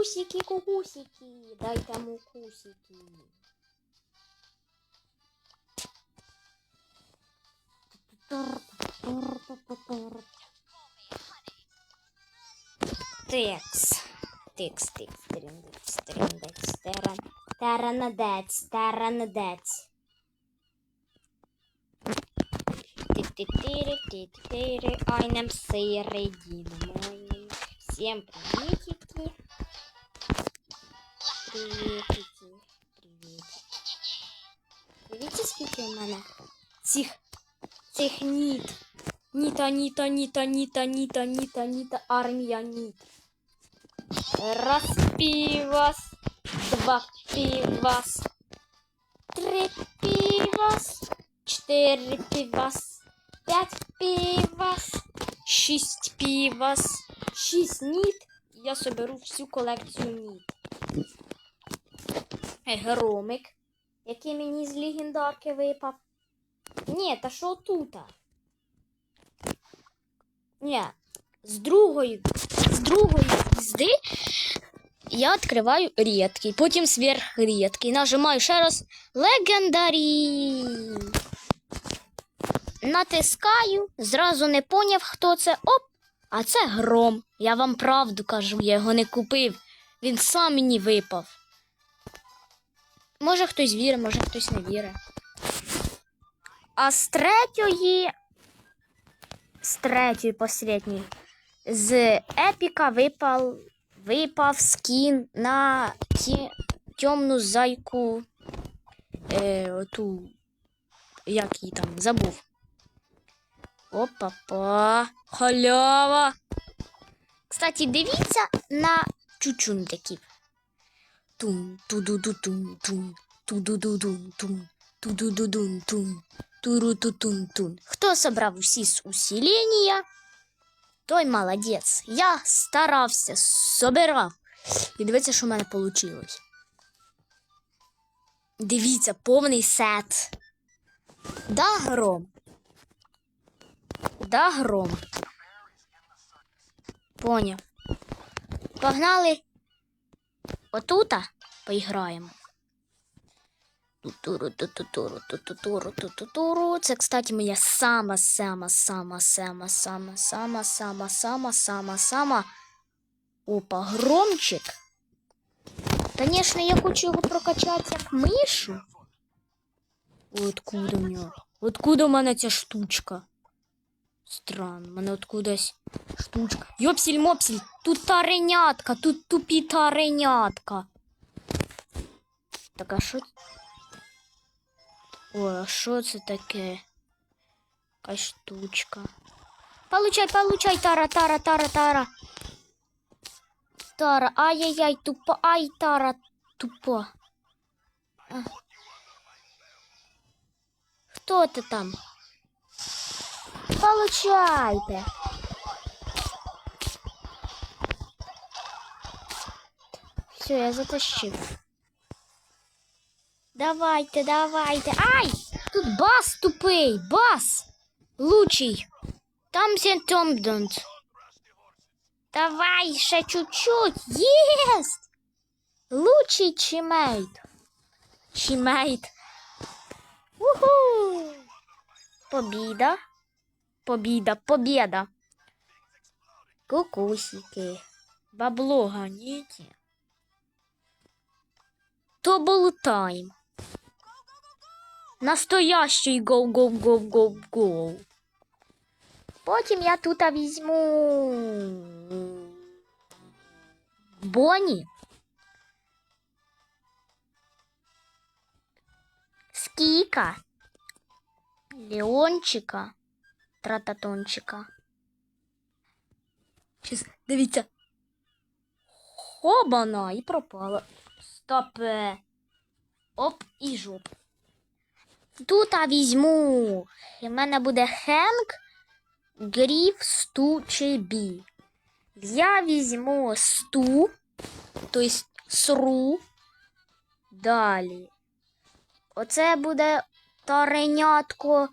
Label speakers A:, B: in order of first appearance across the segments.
A: Кукусики, кукусики, дай там укусики. Текс. Текс, текс, трендекс, трендекс, теран, теранадец, теранадец. Тири, тири, ай нам сыре, Всем приветики. Приветики, приветики. Видите, скільки у мене цих, цих ніт. Ніта, ніта, ніта, ніта, ніта, ніта, ніта, армія ніт. Раз пивас, два пивас, три пивас, чотири пивас, п'ять пивас, шість пивас, шість ніт. Я соберу всю колекцію ніт. Громик, який мені з легендарки випав. Ні, та що тут? Ні, з другої, з другої звізди я відкриваю рідкий, потім сверхрідкий. Нажимаю ще раз легендарі. Натискаю, зразу не поняв, хто це. Оп! А це гром. Я вам правду кажу, я його не купив. Він сам мені випав. Може хтось вірить, може хтось не вірить. А з третьої з третьої посередньої. З епіка випав, випав скін на ті, темну зайку. Е, оту, як її там, забув. Опа-па. Халява. Кстати, дивіться на чучундиків. Тун, ту-ду-ду-тун, тун, ту-ду-ду-дун-тун, ту-ду-ду-дун-тун. Туру-ту-тун-тун. Хто собрав усі з усілення, той молодець. Я старався, собирав. І дивіться, що в мене вийшло. Дивіться, повний сет. Да, гром. Да, гром. Поняв. Погнали. Отута поіграємо. Тутуру. Це, кстати, моя сама, сама, сама, сама, сама, сама, сама, сама, сама, сама. Опа, громчик. Конечно, я хочу його прокачати як мишу. Откуда у нього? Откуда у мене ця штучка? Странно, у мене откудась штучка. Йопсіль-мопсіль, тут таренятка, тут тупі таренятка. Так, а що Ой, а що це таке? Якась штучка. Получай, получай, тара, тара, тара, тара. Тара, ай-яй-яй, тупо, ай, тара, тупо. А. Хто ти там? Получайте. Все, я затащив. Давайте, давайте. Ай! Тут бас тупий, бас! Лучий. Там Томдонт. Давай ще чуть-чуть. Єсть! Лучий чимейт. Чимейт. Уху! Побіда. Побіда, побіда. Кукусики. Бабло гоните. Тобл тайм. Настоящий гоу-гоу-гоу-гоу-гоу. Потім я тут візьму. Боні. Скіка. Леончика. Трататончика. Щас, дивіться. Хобана і пропала. Стопе. Оп і жоп. Тут візьму. І в мене буде Хенк, Гріф, Сту чи Бі. Я візьму Сту, тобто Сру. Далі. Оце буде таренятко,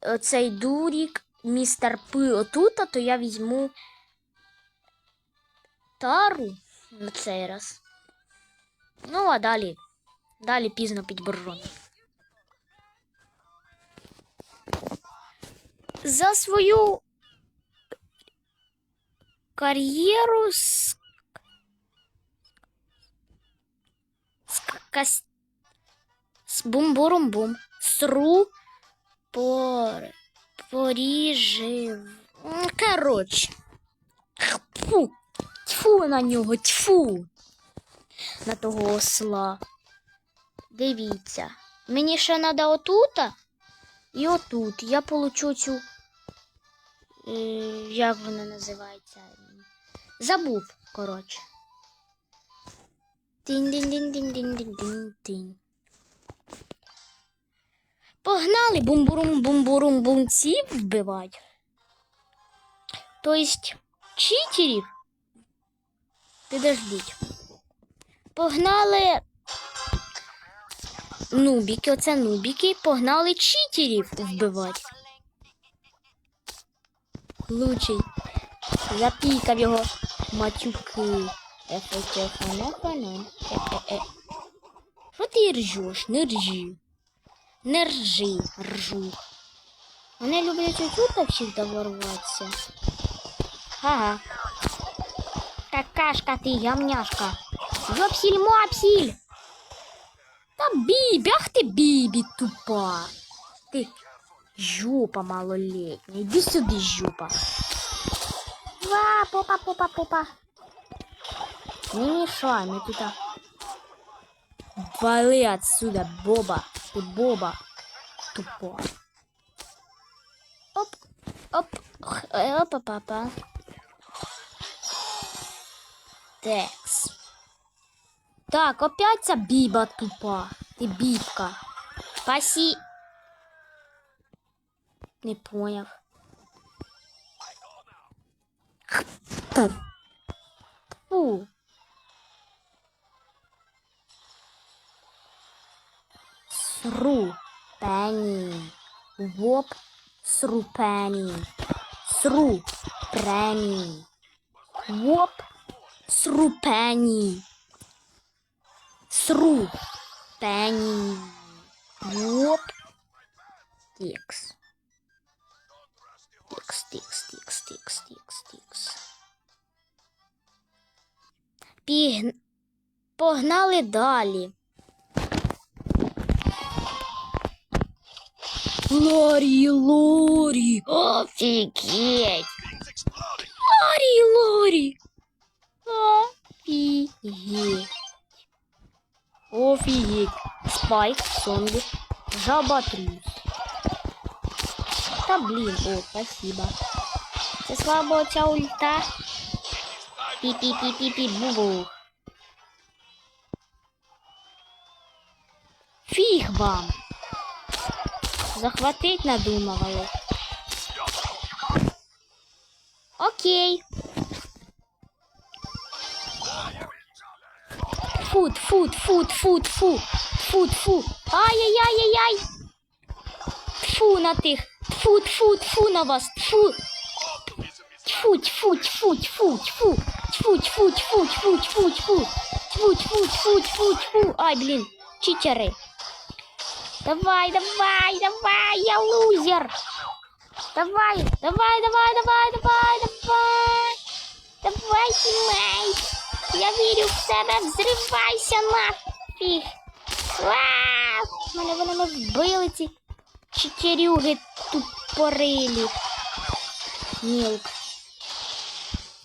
A: оцей дурік, містер Пи отут, то я візьму тару. На цей раз. Ну, а далі. Далі пізно під боржом. За свою кар'єру з, з, кас- з бумбурум-бум. Сру пор, поріжив. Коротше. Тьфу, тьфу на нього, тьфу. На того осла. Дивіться. Мені ще треба отута і отут. Я получу цю. Е, як вона називається? Забув, коротше. Тин-дин-дин-дин-дин-дин-дин-дин. Погнали бумбурум бумбурум бумців вбивати. Тобто читерів. Підождіть. Погнали. Нубіки, оце нубіки, погнали читерів вбивати. Лучий. Запікав його матюки. Ефе-тефе-нефе-не. Е-е-е. Що ти ржеш? Не ржи. Не ржи, ржу. Вони люблять отут завжди ворватися. Ага. Какашка ти, ямняшка. Йопсіль мопсіль. Та бібі, ах ти бібі тупа. Ти жопа малолетня. Іди сюди, жопа. Ва, попа, попа, попа. Не мешай, мы тут... а. Вали отсюда, Боба. Ты Боба. Тупо. Оп, оп, опа, папа. Текс. Так, опять ця біба тупа. Ти бібка. Спасі. Не поняв. Фу. Сру. Пені. Воп. Сру пені. Сру. Премі. Воп. Сру пені. Сру. Пені. Воп. Тікс. Тікс, тікс, тікс, тікс, тікс, тікс. Піг... Погнали далі. Лорі, Лорі. Офігеть. Лорі, Лорі. Офігеть. Офігеть. Спайк, зомбі, жаба-трус. Та блін, о, спасибо. Це слабо ця ульта. Пі-пі-пі-пі-пі-бу-бу. Фіг вам. Захватить надумывали. Окей. Фуд, фуд, фуд, фуд, фу. Фуд, фу. Ай-яй-яй-яй-яй. Тфу на тих. Тфу, тфу, тфу на вас. Тфу. Тьфу, тьфу, тьфу, тьфу, тьфу. Тьфу, тьфу, тьфу, тьфу, тьфу, тьфу. Тьфу, тьфу, тьфу, тьфу, тьфу. Ай, блін. Читери. Давай, давай, давай, я лузер. Давай, давай, давай, давай, давай, давай. Давай, тімейт. Я вірю в себе, взривайся нафіг. Вау! Мене вони не вбили ці чотирюги тупорилі. Мілк.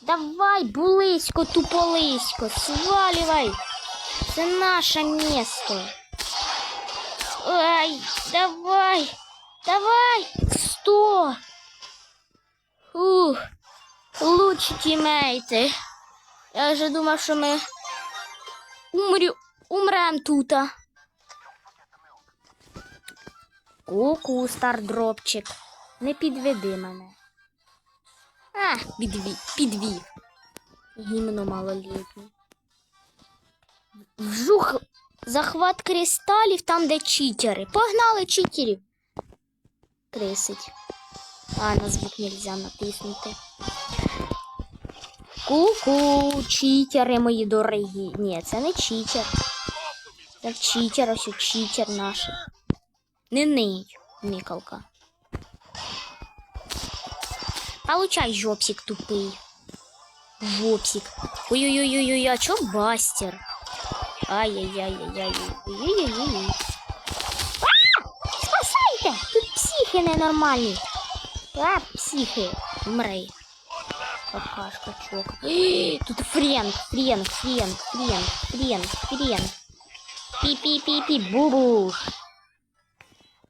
A: Давай, булисько, туполисько, сваливай. Це наше місто. Ай, давай, давай, сто. Ух, лучші тімейти. Я вже думав, що ми умрю, умрем тут. Ку-ку, стардропчик. Не підведи мене. А, підвів, підвів. Гімно малолітнє. Вжух, захват кристалів там, де читери. Погнали читерів. Крисить. А, на звук нельзя натиснути. Ку-ку, читери мої дорогі. Ні, це не читер. Це читер, ось читер наш. Не ний, Мікалка. Получай, жопсик тупий. Жопсик. Ой-ой-ой-ой, а чо бастер? Ай-яй-яй-яй-яй. Ой-ой-ой-ой. А! Спасайте! Тут психи ненормальні. А, психи. Мрей. Какашка, чока. Тут френк, френк, френк, френк, френк, френк. Пі-пі-пі-пі, бубуш.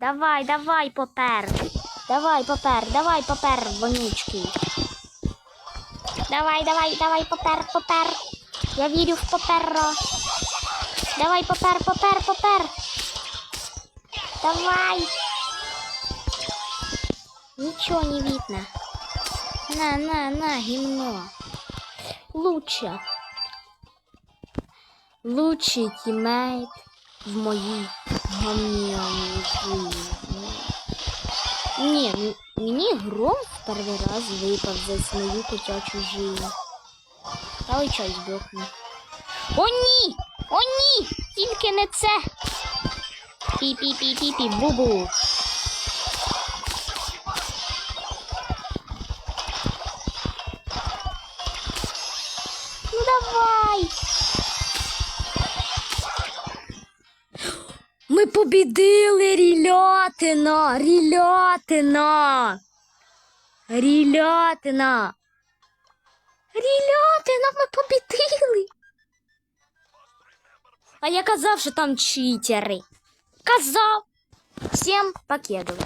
A: Давай, давай, попер. Давай, попер, давай, попер, вонючий. Давай, давай, давай, попер, попер. Я вірю в поперро. Давай, попер, попер, попер. Давай. Ничего не видно. На, на, на, гимно. Лучше. Лучший тімейт в моїй гамняной жизни. Ні, гром в перший раз випав за свою котячу жизнь. Та й чай здохне. О, ні! О, ні! Тільки не це! Пі-пі-пі-пі-пі, бубу. Ну давай! Ми побідили Рілятина! Рілятина! Рілятина! Рілятина, ми побідили! А я казав, що там читери. Казав! Всім покедово.